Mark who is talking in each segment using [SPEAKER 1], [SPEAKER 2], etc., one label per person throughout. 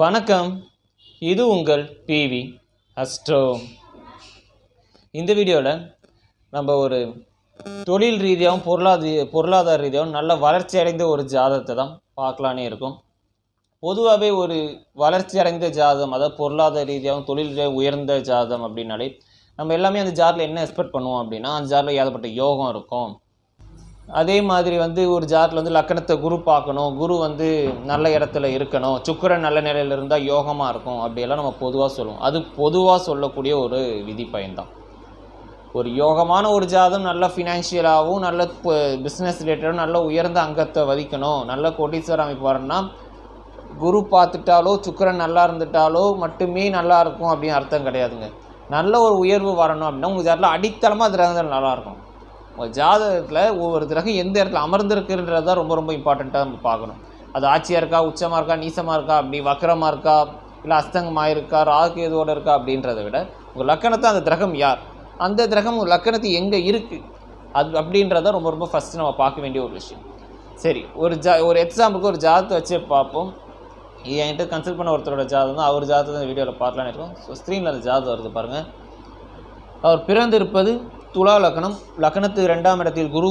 [SPEAKER 1] வணக்கம். இது உங்கள் பிவி அஸ்ட்ரோ இந்த வீடியோவில் நம்ம ஒரு தொழில் ரீதியாகவும் பொருளாதார பொருளாதார ரீதியாகவும் நல்ல வளர்ச்சி அடைந்த ஒரு ஜாதகத்தை தான் பார்க்கலானே இருக்கும். பொதுவாகவே ஒரு வளர்ச்சி அடைந்த ஜாதகம் அதாவது பொருளாதார ரீதியாகவும் தொழில் ரீதியாக உயர்ந்த ஜாதகம் அப்படின்னாலே நம்ம எல்லாமே அந்த ஜாதில் என்ன எக்ஸ்பெக்ட் பண்ணுவோம் அப்படின்னா அந்த ஜாரில் ஏகப்பட்ட யோகம் இருக்கும். அதே மாதிரி வந்து ஒரு ஜாதத்தில் வந்து லக்கணத்தை குரு பார்க்கணும். குரு வந்து நல்ல இடத்துல இருக்கணும். சுக்கிரன் நல்ல நிலையில் இருந்தால் யோகமாக இருக்கும். அப்படியெல்லாம் நம்ம பொதுவாக சொல்லுவோம். அது பொதுவாக சொல்லக்கூடிய ஒரு விதி பயன்தான். ஒரு யோகமான ஒரு ஜாதம் நல்ல ஃபினான்ஷியலாகவும் நல்ல பிஸ்னஸ் ரிலேட்டடும் நல்ல உயர்ந்த அங்கத்தை வதிக்கணும் நல்ல கோட்டீஸ்வர அமைப்பு வரணும்னா குரு பார்த்துட்டாலோ சுக்கிரன் நல்லா இருந்துட்டாலோ மட்டுமே நல்லா இருக்கும் அப்படின்னு அர்த்தம் கிடையாதுங்க. நல்ல ஒரு உயர்வு வரணும் அப்படின்னா உங்கள் ஜாட்டில் அடித்தளமாக கிரகங்கள் நல்லா இருக்கும். உங்கள் ஜாதகத்தில் ஒவ்வொரு கிரகம் எந்த இடத்துல அமர்ந்திருக்குன்றது தான் ரொம்ப ரொம்ப இம்பார்ட்டண்ட்டாக நம்ம பார்க்கணும். அது ஆட்சியாக இருக்கா உச்சமாக இருக்கா நீசமாக இருக்கா அப்படி வக்கரமாக இருக்கா இல்லை அஸ்தங்கமாக இருக்கா ராகு எதுவோட இருக்கா அப்படின்றத விட உங்கள் லக்கணத்தை அந்த கிரகம் யார்? அந்த கிரகம் உங்கள் லக்கணத்து எங்கே இருக்குது அது அப்படின்றத ரொம்ப ரொம்ப ஃபஸ்ட்டு நம்ம பார்க்க வேண்டிய ஒரு விஷயம். சரி ஒரு ஜா ஒரு எக்ஸாம்பிளுக்கு ஒரு ஜாதத்தை வச்சு பார்ப்போம். இது என்கிட்ட கன்சல்ட் பண்ண ஒருத்தரோட ஜாதகம் தான். அவர் ஜாதத்தை வீடியோவில் பார்க்கலான்னு இருக்கோம். ஸோ ஸ்க்ரீனில் அந்த ஜாதம் வருது பாருங்கள் அவர் பிறந்திருப்பது துலா லக்னம் லக்னத்து ரெண்டாம் இடத்தில் குரு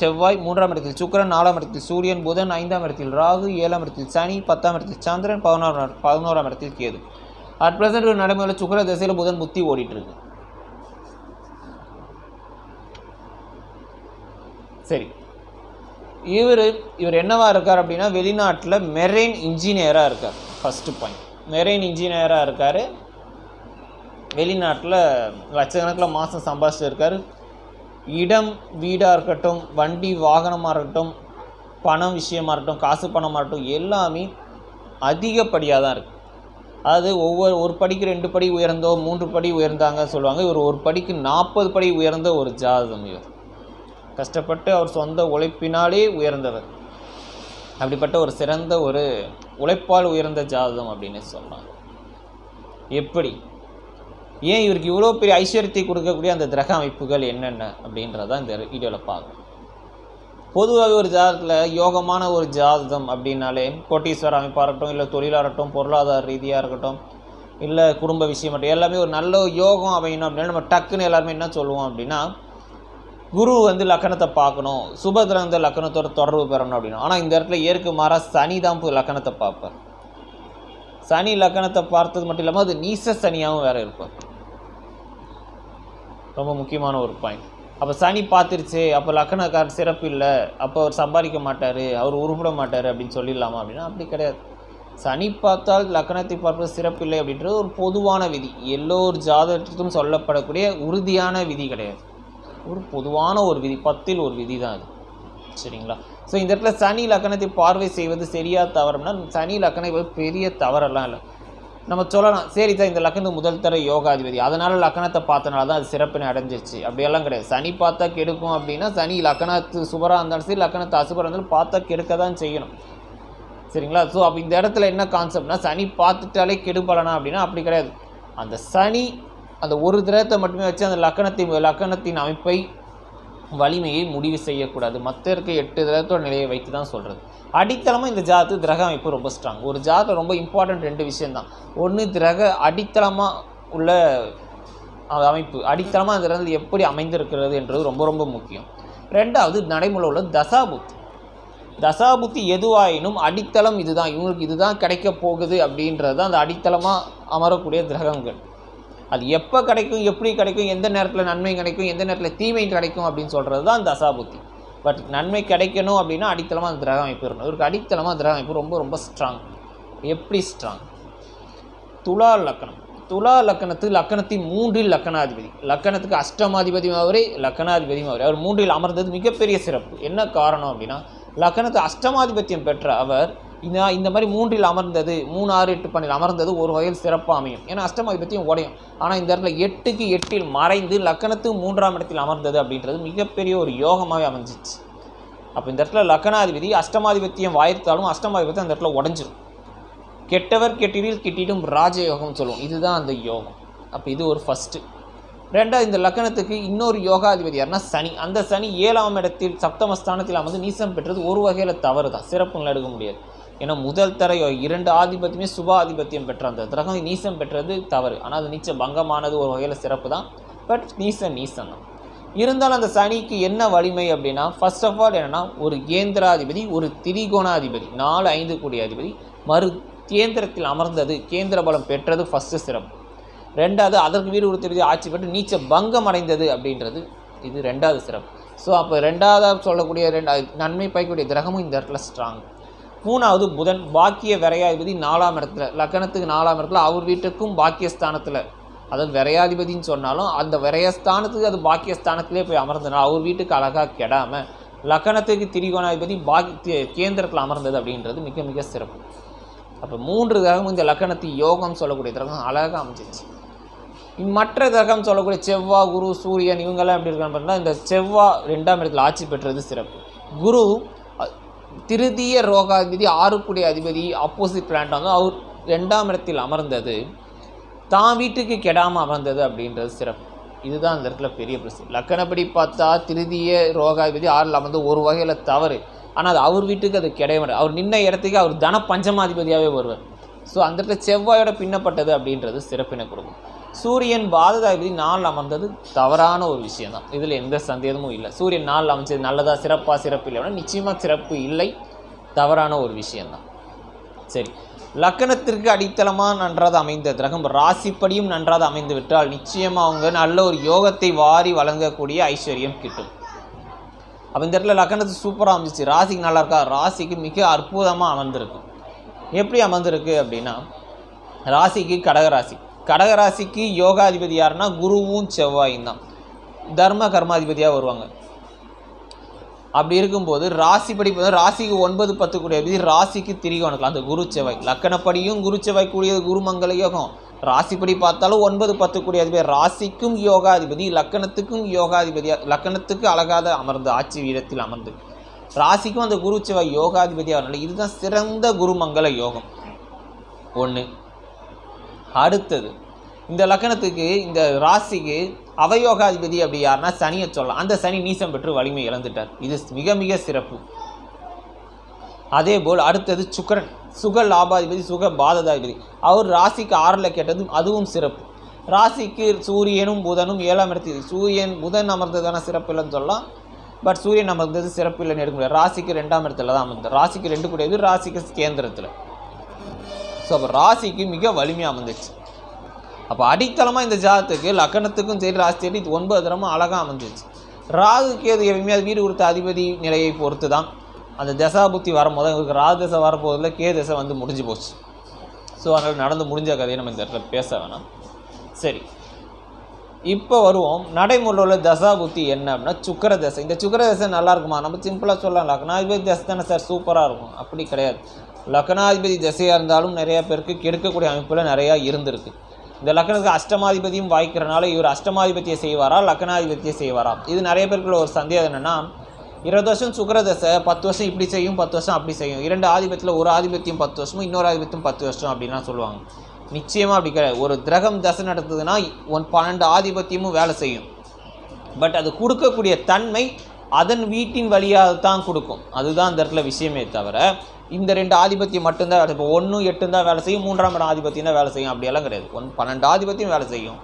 [SPEAKER 1] செவ்வாய் மூன்றாம் இடத்தில் சுக்கிரன் நாலாம் இடத்தில் சூரியன் புதன் ஐந்தாம் இடத்தில் ராகு ஏழாம் இடத்தில் சனி பத்தாம் இடத்தில் சந்திரன் பதினோராம் பதினோராம் இடத்தில் கேது. அட் பிரசன்ட் ஒரு நடைமுறையில் சுக்கர திசையில் புதன் புத்தி ஓடிட்டுருக்கு சரி. இவர் இவர் என்னவா இருக்கார் அப்படின்னா வெளிநாட்டில் மெரெயின் இன்ஜினியராக இருக்கார். ஃபஸ்ட்டு பாயிண்ட் மெரெயின் இன்ஜினியராக இருக்கார். வெளிநாட்டில் லட்சக்கணக்கில் மாதம் சம்பாதிச்சுட்டு இருக்கார் இடம் வீடாக இருக்கட்டும் வண்டி வாகனமாக இருக்கட்டும் பணம் விஷயமாக இருக்கட்டும் காசு பணமாக இருக்கட்டும் எல்லாமே அதிகப்படியாக தான் இருக்குது அதாவது ஒவ்வொரு ஒரு படிக்கு ரெண்டு படி உயர்ந்தோ மூன்று படி உயர்ந்தாங்க சொல்லுவாங்க. இவர் ஒரு படிக்கு நாற்பது படி உயர்ந்த ஒரு ஜாதகம் இவர். கஷ்டப்பட்டு அவர் சொந்த உழைப்பினாலே உயர்ந்தவர். அப்படிப்பட்ட ஒரு சிறந்த ஒரு உழைப்பால் உயர்ந்த ஜாதகம் அப்படின்னு சொல்லலாம் எப்படி? ஏன் இவருக்கு இவ்வளோ பெரிய ஐஸ்வர்யத்தை கொடுக்கக்கூடிய அந்த கிரக அமைப்புகள் என்னென்ன அப்படின்றத இந்த வீடியோவில் பார்க்கணும். பொதுவாகவே ஒரு ஜாதகத்தில் யோகமான ஒரு ஜாதகம் அப்படின்னாலே கோட்டீஸ்வர அமைப்பாக இருக்கட்டும் இல்லை தொழிலாக இருக்கட்டும் பொருளாதார ரீதியாக இருக்கட்டும் இல்லை குடும்ப விஷயம் மட்டும் எல்லாமே ஒரு நல்ல யோகம் அமையணும் அப்படின்னா நம்ம டக்குன்னு எல்லாருமே என்ன சொல்லுவோம் அப்படின்னா குரு வந்து லக்கணத்தை பார்க்கணும் சுபகிரந்த லக்கணத்தோட தொடர்பு பெறணும் அப்படின்னா. ஆனால் இந்த இடத்துல ஏற்கு மாறாக சனி தான் லக்கணத்தை பார்ப்பார். சனி லக்கணத்தை பார்த்தது மட்டும் இல்லாமல் அது நீச சனியாகவும் வேறு இருப்பார். ரொம்ப முக்கியமான ஒரு பாயிண்ட் அப்போ சனி பார்த்துருச்சு அப்போ லக்கணக்காரர் சிறப்பு இல்லை அப்போ அவர் சம்பாதிக்க மாட்டார் அவர் உருப்பிட மாட்டார் அப்படின்னு சொல்லிடலாமா அப்படின்னா அப்படி கிடையாது. சனி பார்த்தால் லக்கணத்தை பார்ப்பது சிறப்பு இல்லை அப்படின்றது ஒரு பொதுவான விதி. எல்லோரு ஜாதகத்துக்கும் சொல்லப்படக்கூடிய உறுதியான விதி கிடையாது. ஒரு பொதுவான ஒரு விதி பத்தில் ஒரு விதி தான் அது. சரிங்களா? ஸோ இந்த இடத்துல சனி லக்கணத்தை பார்வை செய்வது சரியாக தவறுனா சனி லக்கணம் பெரிய தவறெல்லாம் இல்லை. நம்ம சொல்லலாம் சரி சார் இந்த லக்னத்துக்கு முதல் தர யோகாதிபதி. அதனால் லக்கணத்தை பார்த்தனால தான் அது சிறப்பினை அடைஞ்சிச்சு அப்படியெல்லாம் கிடையாது. சனி பார்த்தா கெடுக்கும் அப்படின்னா சனி லக்கணத்து சுபராக இருந்தாலும் சரி லக்கணத்தை அசுபராக இருந்தாலும் பார்த்தா கெடுக்க தான் செய்யணும். சரிங்களா? ஸோ அப்போ இந்த இடத்துல என்ன கான்செப்ட்னா சனி பார்த்துட்டாலே கெடுபலனா அப்படின்னா அப்படி கிடையாது. அந்த சனி அந்த ஒரு திரத்தை மட்டுமே வச்சு அந்த லக்கணத்தின் லக்கணத்தின் அமைப்பை வலிமையை முடிவு செய்யக்கூடாது. மற்ற இருக்க எட்டு கிரகத்தோட நிலையை வைத்து தான் சொல்கிறது அடித்தளமாக இந்த ஜாதத்து கிரக அமைப்பு ரொம்ப ஸ்ட்ராங் ஒரு ஜாதத்தில் ரொம்ப இம்பார்ட்டன்ட் ரெண்டு விஷயம்தான். ஒன்று கிரக அடித்தளமாக உள்ள அமைப்பு. அடித்தளமாக அந்த கிரகத்தில் எப்படி அமைந்திருக்கிறது என்றது ரொம்ப ரொம்ப முக்கியம். ரெண்டாவது நடைமுறை உள்ள தசாபுத்தி. தசாபுத்தி எதுவாயினும் அடித்தளம் இதுதான். இவங்களுக்கு இதுதான் கிடைக்க போகுது அப்படின்றது தான் அந்த அடித்தளமாக அமரக்கூடிய கிரகங்கள். அது எப்போ கிடைக்கும் எப்படி கிடைக்கும் எந்த நேரத்தில் நன்மை கிடைக்கும் எந்த நேரத்தில் தீமை கிடைக்கும் அப்படின்னு சொல்கிறது தான் தசாபுத்தி பட் நன்மை கிடைக்கணும் அப்படின்னா அடித்தளமாக அந்த கிரக அமைப்பு இருக்கணும். இவருக்கு அடித்தளமாக கிரக அமைப்பு ரொம்ப ரொம்ப ஸ்ட்ராங் எப்படி ஸ்ட்ராங் துலா லக்கணம். துலா லக்கணத்து லக்கணத்தின் மூன்றில் லக்கணாதிபதி. லக்கணத்துக்கு அஷ்டமாதிபதியும் அவரே லக்கணாதிபதியும் அவரே அவர் மூன்றில் அமர்ந்தது மிகப்பெரிய சிறப்பு. என்ன காரணம் அப்படின்னா லக்கணத்து அஷ்டமாதிபத்தியம் பெற்ற அவர் இந்த இந்த மாதிரி மூன்றில் அமர்ந்தது மூணு ஆறு எட்டு பன்னில் அமர்ந்தது ஒரு வகையில் சிறப்பாக அமையும். ஏன்னா அஷ்டமாதிபத்தியம் உடையும் ஆனால் இந்த இடத்துல எட்டுக்கு எட்டில் மறைந்து லக்கணத்து மூன்றாம் இடத்தில் அமர்ந்தது அப்படின்றது மிகப்பெரிய ஒரு யோகமாகவே அமைஞ்சிச்சு. அப்போ இந்த இடத்துல லக்கணாதிபதி அஷ்டமாதிபத்தியம் வாய்த்தாலும் அஷ்டமாதிபத்தியம் அந்த இடத்துல உடஞ்சிரும். கெட்டவர் கெட்டிடில் கிட்டிடும் ராஜயோகம்னு சொல்லுவோம். இதுதான் அந்த யோகம். அப்போ இது ஒரு ஃபஸ்ட்டு ரெண்டாவது இந்த லக்கணத்துக்கு இன்னொரு யோகாதிபதி யாருன்னா சனி. அந்த சனி ஏழாம் இடத்தில் சப்தமஸ்தானத்தில் அமர்ந்து நீசம் பெற்றது ஒரு வகையில் தவறு தான் சிறப்புங்களை எடுக்க முடியாது. ஏன்னா முதல் தர இரண்டு ஆதிபத்தியமே சுப ஆதிபத்தியம் பெற்ற அந்த கிரகம் நீசம் பெற்றது தவறு. ஆனால் அது நீச்சம் பங்கமானது ஒரு வகையில் சிறப்பு தான். பட் நீசம் நீசம் தான். இருந்தாலும் அந்த சனிக்கு என்ன வலிமை அப்படின்னா ஃபர்ஸ்ட் ஆஃப் ஆல் என்னன்னா ஒரு கேந்திராதிபதி ஒரு திரிகோணாதிபதி நாலு ஐந்து கூடிய அதிபதி மறு கேந்திரத்தில் அமர்ந்தது கேந்திர பலம் பெற்றது ஃபஸ்ட்டு சிறப்பு. ரெண்டாவது அதற்கு வீடு உறுத்தி ஆட்சி பெற்று நீச்ச பங்கம் அடைந்தது அப்படின்றது இது ரெண்டாவது சிறப்பு. ஸோ அப்போ ரெண்டாவதாக சொல்லக்கூடிய ரெண்டு நன்மை பயக்கக்கூடிய கிரகமும் இந்த இடத்துல ஸ்ட்ராங் மூணாவது புதன் பாக்கிய விரையாதிபதி நாலாம் இடத்துல லக்கணத்துக்கு நாலாம் இடத்துல அவர் வீட்டுக்கும் பாக்கியஸ்தானத்தில். அதாவது விரையாதிபதினு சொன்னாலும் அந்த விரையஸ்தானத்துக்கு அது பாக்கியஸ்தானத்திலே போய் அமர்ந்தனால அவர் வீட்டுக்கு அழகாக கெடாமல் லக்கணத்துக்கு திரிகோணாதிபதி பாக்கி கேந்திரத்தில் அமர்ந்தது அப்படின்றது மிக மிக சிறப்பு. அப்போ மூன்று கிரகம் இந்த லக்கணத்து யோகம் சொல்லக்கூடிய கிரகம் அழகாக அமைஞ்சிச்சு மற்ற கிரகம் சொல்லக்கூடிய செவ்வாய் குரு சூரியன் இவங்கெல்லாம் எப்படி இருக்கான்னு பார்த்தீங்கன்னா இந்த செவ்வாய் ரெண்டாம் இடத்தில் ஆட்சி பெற்றது சிறப்பு. குரு திருதிய ரோகாதிபதி ஆறுக்குடைய அதிபதி ஆப்போசிட் பிளான்ட் வந்து அவர் ரெண்டாம் இடத்தில் அமர்ந்தது. தான் வீட்டுக்கு கெடாமல் அமர்ந்தது அப்படின்றது சிறப்பு. இதுதான் அந்த இடத்துல பெரிய பிரச்சனை. லக்கணப்படி பார்த்தா திருதிய ரோகாதிபதி ஆறில் அமர்ந்து ஒரு வகையில் தவறு. ஆனால் அது அவர் வீட்டுக்கு அது கிடைய அவர் நின்ன இடத்துக்கு அவர் தன பஞ்சமாதிபதியாகவே வருவார். ஸோ அந்த இடத்துல செவ்வாயோட பின்னப்பட்டது அப்படின்றது சிறப்பினை கொடுக்கும். சூரியன் பாததாதிபதி நாள் அமர்ந்தது தவறான ஒரு விஷயம் தான் இதில் எந்த சந்தேகமும் இல்லை. சூரியன் நாள் அமைச்சது நல்லதாக சிறப்பாக சிறப்பு இல்லைன்னா நிச்சயமாக சிறப்பு இல்லை தவறான ஒரு விஷயம்தான். சரி. லக்கணத்திற்கு அடித்தளமாக நன்றாக அமைந்த கிரகம் ராசிப்படியும் நன்றாக அமைந்து விட்டால் நிச்சயமாக அவங்க நல்ல ஒரு யோகத்தை வாரி வழங்கக்கூடிய ஐஸ்வர்யம் கிட்டும். அப்போ இந்த இடத்துல லக்கணத்து சூப்பராக அமைஞ்சிச்சு. ராசிக்கு நல்லா இருக்கா? ராசிக்கு மிக அற்புதமாக அமர்ந்திருக்கு. எப்படி அமர்ந்திருக்கு அப்படின்னா ராசிக்கு கடகராசி கடகராசிக்கு யோகாதிபதி யாருன்னா குருவும் செவ்வாயும் தான். தர்ம கர்மாதிபதியாக வருவாங்க. அப்படி இருக்கும்போது ராசிப்படி பார்த்தா ராசிக்கு ஒன்பது பத்து கூடிய அதிபதி ராசிக்கு திரிகோணம் அந்த குரு செவ்வாய். லக்கணப்படியும் குரு செவ்வாய் கூடியது குருமங்கல யோகம். ராசிப்படி பார்த்தாலும் ஒன்பது பத்து கூடிய அதிபதி ராசிக்கும் யோகாதிபதி லக்கணத்துக்கும் யோகாதிபதியாக லக்கணத்துக்கு அழகாத அமர்ந்து ஆட்சி வீரத்தில் அமர்ந்து. ராசிக்கும் அந்த குரு செவ்வாய் யோகாதிபதியாக இதுதான் சிறந்த குருமங்கல யோகம். ஒன்று அடுத்தது இந்த லக்கணத்துக்கு இந்த ராசிக்கு அவயோகாதிபதி அப்படி யாருன்னா சனியை சொல்லலாம். அந்த சனி நீசம் பெற்று வலிமை இழந்துட்டார். இது மிக மிக சிறப்பு. அதே போல் அடுத்தது சுக்கரன். சுக லாபாதிபதி சுக பாததாதிபதி. அவர் ராசிக்கு ஆறில் கேட்டது அதுவும் சிறப்பு. ராசிக்கு சூரியனும் புதனும் ஏழாம் இடத்தில். சூரியன் புதன் அமர்ந்ததான சிறப்பு இல்லைன்னு சொல்லலாம். பட் சூரியன் அமர்ந்தது சிறப்பு இல்லைன்னு எடுக்க முடியாது. ராசிக்கு ரெண்டாம் இடத்துல தான் அமர்ந்தது ராசிக்கு ரெண்டு கூடியது ராசிக்கு கேந்திரத்தில். ஸோ அப்போ ராசிக்கு மிக வலிமையாக அமைந்துச்சு அப்போ அடித்தளமாக இந்த ஜாதத்துக்கு லக்கணத்துக்கும் சரி ராசி சரி இது ஒன்பது தரமும் அழகாக அமைஞ்சிச்சு. ராகு அது எப்பயுமே அது வீடு கொடுத்த அதிபதி நிலையை பொறுத்து தான் அந்த தசா புத்தி வரும்போது இவருக்கு ராகு தசை வரப்போதில் கே தசை வந்து முடிஞ்சு போச்சு. ஸோ அதனால் நடந்து முடிஞ்ச கதையை நம்ம இந்த இடத்துல பேச வேணாம். சரி. இப்போ வருவோம். நடைமுறையில் உள்ள தசா புத்தி என்ன அப்படின்னா சுக்கர தசை. இந்த சுக்கர தசை நல்லா இருக்குமா? நம்ம சிம்பிளாக சொல்லலாம். லக்னாதிபதி தசை தானே சார் சூப்பராக இருக்கும். அப்படி கிடையாது. லக்னாதிபதி தசையாக இருந்தாலும் நிறையா பேருக்கு கெடுக்கக்கூடிய அமைப்பில் நிறையா இருந்திருக்கு. இந்த லக்னத்துக்கு அஷ்டமாதிபதியும் வாய்க்கிறனால இவர் அஷ்டமாதிபத்தியை செய்வாரா லக்னாதிபத்தியை செய்வாரா? இது நிறைய பேருக்குள்ள ஒரு சந்தேகம் என்னென்னா இருபது வருஷம் சுக்கரதசை பத்து வருஷம் இப்படி செய்யும் பத்து வருஷம் அப்படி செய்யும். இரண்டு ஆதிபத்தியில் ஒரு ஆதிபத்தியம் பத்து வருஷமும் இன்னொரு ஆதிபத்தியம் பத்து வருஷம் அப்படின்லாம் சொல்லுவாங்க. நிச்சயமாக அப்படி கிடையாது. ஒரு கிரகம் தசை நடத்துதுன்னா ஒன் பன்னெண்டு ஆதிபத்தியமும் வேலை செய்யும். பட் அது கொடுக்கக்கூடிய தன்மை அதன் வீட்டின் வழியாக தான் கொடுக்கும். அதுதான் அந்த இடத்துல விஷயமே தவிர இந்த ரெண்டு ஆதிபத்தியம் மட்டும்தான் வேலை இப்போ ஒன்றும் எட்டும் தான் வேலை செய்யும் மூன்றாம் இடம் ஆதிபத்தியம் தான் வேலை செய்யும். அப்படியெல்லாம் கிடையாது. ஒன் பன்னெண்டு ஆதிபத்தியம் வேலை செய்யும்.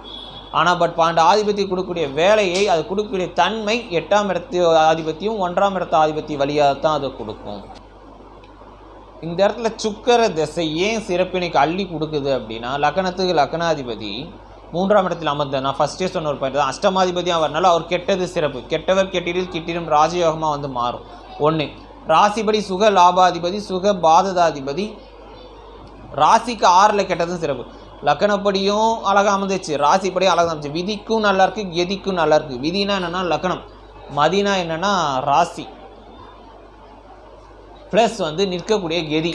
[SPEAKER 1] ஆனால் பட் பன்னெண்டு ஆதிபத்தியம் கொடுக்கக்கூடிய வேலையை அது கொடுக்கக்கூடிய தன்மை எட்டாம் இடத்து ஆதிபத்தியம் ஒன்றாம் இடத்து ஆதிபத்தியம் வழியாக தான் அதை கொடுக்கும். இந்த இடத்துல சுக்கர திசை ஏன் சிறப்பினைக்கு அள்ளி கொடுக்குது அப்படின்னா லக்னத்துக்கு லக்னாதிபதி மூன்றாம் இடத்தில் அமர்ந்த நான் ஃபஸ்ட்டே சொன்ன ஒரு பாயிண்ட் தான். அஷ்டமாதிபதியாக வரனால அவர் கெட்டது சிறப்பு. கெட்டவர் கெட்டிடில் கிட்டிடும் ராஜயோகமாக வந்து மாறும். ஒன்று ராசிபடி சுக லாபாதிபதி சுக பாததாதிபதி. ராசிக்கு ஆறில் கெட்டதும் சிறப்பு. லக்கணப்படியும் அழகாக அமைந்துச்சு ராசிப்படியும் அழகாக அமைச்சு விதிக்கும் நல்லா இருக்கு கெதிக்கும் நல்லா இருக்கு. விதினா என்னன்னா லக்கணம். மதினா என்னன்னா ராசி. ப்ளஸ் வந்து நிற்கக்கூடிய கெதி.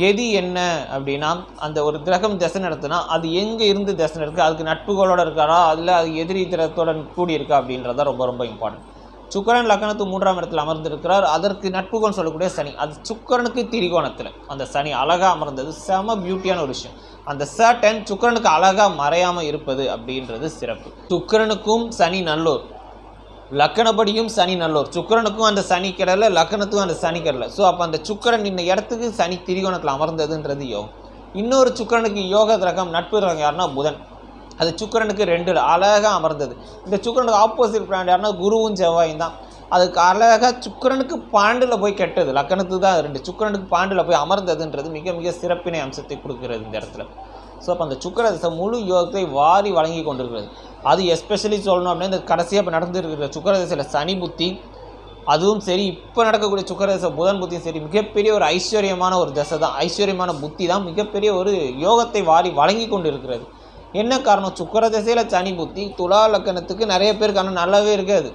[SPEAKER 1] கெதி என்ன அப்படின்னா அந்த ஒரு கிரகம் திசை நடத்துனா அது எங்கே இருந்து திசை நடக்குது? அதுக்கு நட்புகளோடு இருக்காரா? அதில் அது எதிரி திறத்தோட கூடி இருக்கா அப்படின்றத ரொம்ப ரொம்ப இம்பார்ட்டன்ட் சுக்கரன் லக்னத்து மூன்றாம் இடத்தில் அமர்ந்திருக்கிறார். அதற்கு நட்புகோணம் சொல்லக்கூடிய சனி. அது சுக்கரனுக்கு திரிகோணத்தில். அந்த சனி அழகாக அமர்ந்தது. செம பியூட்டியான ஒரு விஷயம். அந்த சர்டன் சுக்கரனுக்கு அழகாக மறையாமல் இருப்பது அப்படின்றது சிறப்பு. சுக்கரனுக்கும் சனி நல்லோர். லக்கணப்படியும் சனி நல்லோர். சுக்கிரனுக்கும் அந்த சனி கிடல லக்கணத்துக்கும் அந்த சனி கிடல. ஸோ அப்போ அந்த சுக்கிரன் இந்த இடத்துக்கு சனி திரிகோணத்தில் அமர்ந்ததுன்றது யோகம். இன்னொரு சுக்கிரனுக்கு யோக கிரகம் நட்பு கிரகம் யாருன்னா புதன். அது சுக்கரனுக்கு ரெண்டு அழகாக அமர்ந்தது. இந்த சுக்கரனுக்கு ஆப்போசிட் பிளான் யாருன்னா குருவும் செவ்வாயும் தான். அதுக்கு அழகாக சுக்கரனுக்கு பாண்டில் போய் கெட்டது. லக்கணத்துக்கு தான் அது ரெண்டு. சுக்கிரனுக்கு பாண்டில் போய் அமர்ந்ததுன்றது மிக மிக சிறப்பினை அம்சத்தை கொடுக்கிறது இந்த இடத்துல. ஸோ அப்போ அந்த சுக்கர தசை முழு யோகத்தை வாரி வழங்கி கொண்டிருக்கிறது. அது எஸ்பெஷலி சொல்லணும் அப்படின்னா இந்த கடைசியாக இப்போ நடந்துருக்கிற சுக்கர தசையில் சனி புத்தி அதுவும் சரி இப்போ நடக்கக்கூடிய சுக்கர தசை புதன் புத்தியும் சரி மிகப்பெரிய ஒரு ஐஸ்வர்யமான ஒரு தசை தான். ஐஸ்வர்யமான புத்தி தான் மிகப்பெரிய ஒரு யோகத்தை வாரி வழங்கி கொண்டு இருக்கிறது என்ன காரணம்? சுக்கர திசையில் சனி புத்தி துலா லக்கணத்துக்கு நிறைய பேருக்கு ஆனால் நல்லாவே இருக்காது.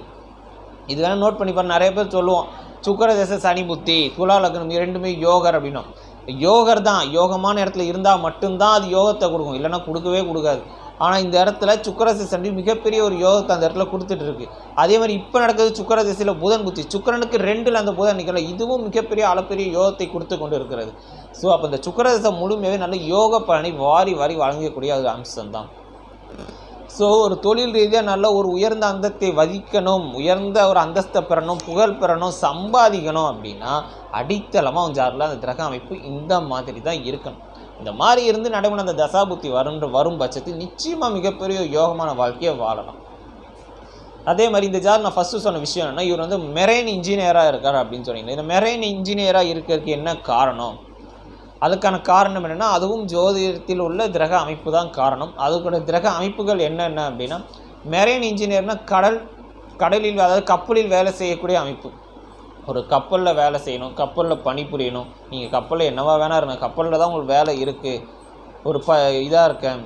[SPEAKER 1] இது வேணால் நோட் பண்ணி பாரு நிறைய பேர் சொல்லுவோம் சுக்கர திசை சனி புத்தி துலா லக்கணம் ரெண்டுமே யோகர் அப்படின்னும். யோகர் தான். யோகமான இடத்துல இருந்தால் மட்டும்தான் அது யோகத்தை கொடுக்கும். இல்லைன்னா கொடுக்கவே கொடுக்காது. ஆனால் இந்த இடத்துல சுக்கர மிகப்பெரிய ஒரு யோகத்தை அந்த இடத்துல கொடுத்துட்டு இருக்கு. அதே மாதிரி இப்போ நடக்கிறது சுக்கர திசையில் புதன் புத்தி. சுக்கரனுக்கு ரெண்டில் அந்த புதன் நிற்கல இதுவும் மிகப்பெரிய அளப்பெரிய யோகத்தை கொடுத்து கொண்டு இருக்கிறது. ஸோ அப்போ இந்த சுக்கர திசை முழுமையாகவே நல்ல யோக பலனை வாரி வாரி வழங்கக்கூடிய ஒரு அம்சம் தான். ஸோ ஒரு தொழில் ரீதியாக நல்ல ஒரு உயர்ந்த அந்தத்தை வதிக்கணும் உயர்ந்த ஒரு அந்தஸ்தை பெறணும் புகழ் பெறணும் சம்பாதிக்கணும் அப்படின்னா அடித்தளமாக உன் ஜாரில் அந்த கிரக அமைப்பு இந்த மாதிரி தான் இருக்கணும். இந்த மாதிரி இருந்து நடைமுறை அந்த தசாபுத்தி வரும் வரும் பட்சத்தில் நிச்சயமாக மிகப்பெரிய யோகமான வாழ்க்கையை வாழலாம். அதே மாதிரி இந்த ஜார் நான் ஃபஸ்ட்டு சொன்ன விஷயம் என்னென்னா இவர் வந்து மெரைன் இன்ஜினியராக இருக்கார் அப்படின்னு சொன்னீங்க. இந்த மெரைன் இன்ஜினியராக இருக்கிறதுக்கு என்ன காரணம்? அதுக்கான காரணம் என்னென்னா அதுவும் ஜோதிடத்தில் உள்ள கிரக அமைப்பு தான் காரணம். அதுக்கூட கிரக அமைப்புகள் என்னென்ன அப்படின்னா மெரெயின் இன்ஜினியர்னால் கடல் கடலில் அதாவது கப்பலில் வேலை செய்யக்கூடிய அமைப்பு. ஒரு கப்பலில் வேலை செய்யணும் கப்பலில் பணிபுரியணும் நீங்கள் கப்பலில் என்னவா வேணா இருங்க. கப்பலில் தான் உங்களுக்கு வேலை இருக்குது ஒரு ப இதாக இருக்கேன்.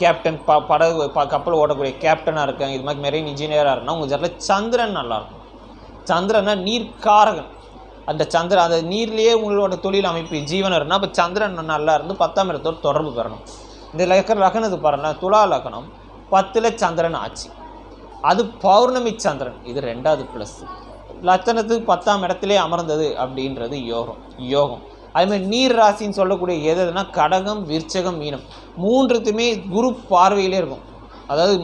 [SPEAKER 1] கேப்டன் ப படகு ப கப்பல் ஓடக்கூடிய கேப்டனாக இருக்கேன். இது மாதிரி மெரெயின் இன்ஜினியராக இருந்தால் உங்கள் ஜாட்டில் சந்திரன் நல்லாயிருக்கும் சந்திரன்னா நீர்க்காரகன். அந்த சந்திரன் அந்த நீர்லேயே உங்களோட தொழில் அமைப்பு ஜீவனம் இருந்தால் அப்போ சந்திரன் நல்லா இருந்து பத்தாம் இடத்தோடு தொடர்பு பெறணும். இந்த லக்கண லக்கணத்துக்கு பாருங்கள் துலா லக்கணம் பத்தில் சந்திரன் ஆச்சு. அது பௌர்ணமி சந்திரன். இது ரெண்டாவது ப்ளஸ்ஸு லட்சணத்துக்கு பத்தாம் இடத்திலே அமர்ந்தது அப்படின்றது யோகம் யோகம். அதுமாதிரி நீர் ராசின்னு சொல்லக்கூடிய எது எதுனா கடகம் விற்சகம் மீனம். மூன்றுத்துமே குரு பார்வையிலே இருக்கும். அதாவது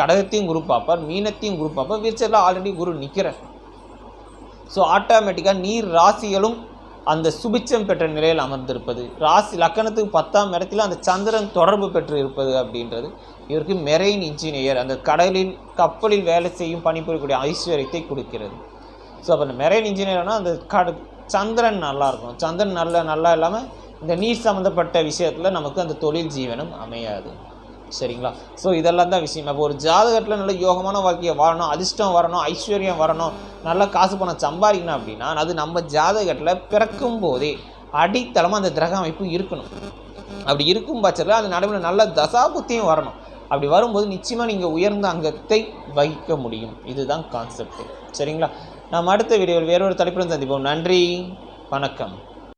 [SPEAKER 1] கடகத்தையும் குரு பார்ப்பார் மீனத்தையும் குரு பார்ப்பார். விருச்சத்தில் ஆல்ரெடி குரு நிற்கிறார் ஸோ ஆட்டோமேட்டிக்காக நீர் ராசிகளும் அந்த சுபிச்சம் பெற்ற நிலையில் அமர்ந்திருப்பது. ராசி லக்கணத்துக்கு பத்தாம் இடத்துல அந்த சந்திரன் தொடர்பு பெற்று இருப்பது அப்படின்றது. இவருக்கு மெரெயின் இன்ஜினியர் அந்த கடலில் கப்பலில் வேலை செய்யும் பணிபுரியக்கூடிய ஐஸ்வர்யத்தை கொடுக்கிறது. ஸோ அப்போ அந்த மெரெயின் இன்ஜினியர்னால் அந்த கட சந்திரன் நல்லாயிருக்கும் சந்திரன் நல்ல நல்லா இல்லாமல் இந்த நீர் சம்மந்தப்பட்ட விஷயத்தில் நமக்கு அந்த தொழில் ஜீவனம் அமையாது. சரிங்களா? ஸோ இதெல்லாம் தான் விஷயம். இப்போ ஒரு ஜாதகத்தில் நல்ல யோகமான வாழ்க்கையை வாழணும் அதிர்ஷ்டம் வரணும் ஐஸ்வர்யம் வரணும் நல்லா காசு பணம் சம்பாதிக்கணும் அப்படின்னா அது நம்ம ஜாதகத்தில் பிறக்கும் போதே அடித்தளமாக அந்த கிரக அமைப்பு இருக்கணும். அப்படி இருக்கும் பட்சத்தில் அந்த நடுவில் நல்ல தசாபுத்தியும் வரணும். அப்படி வரும்போது நிச்சயமாக நீங்கள் உயர்ந்த அங்கத்தை வகிக்க முடியும். இதுதான் கான்செப்ட் சரிங்களா? நாம் அடுத்த வீடியோவில் வேறொரு தலைப்புடன் சந்திப்போம். நன்றி. வணக்கம்.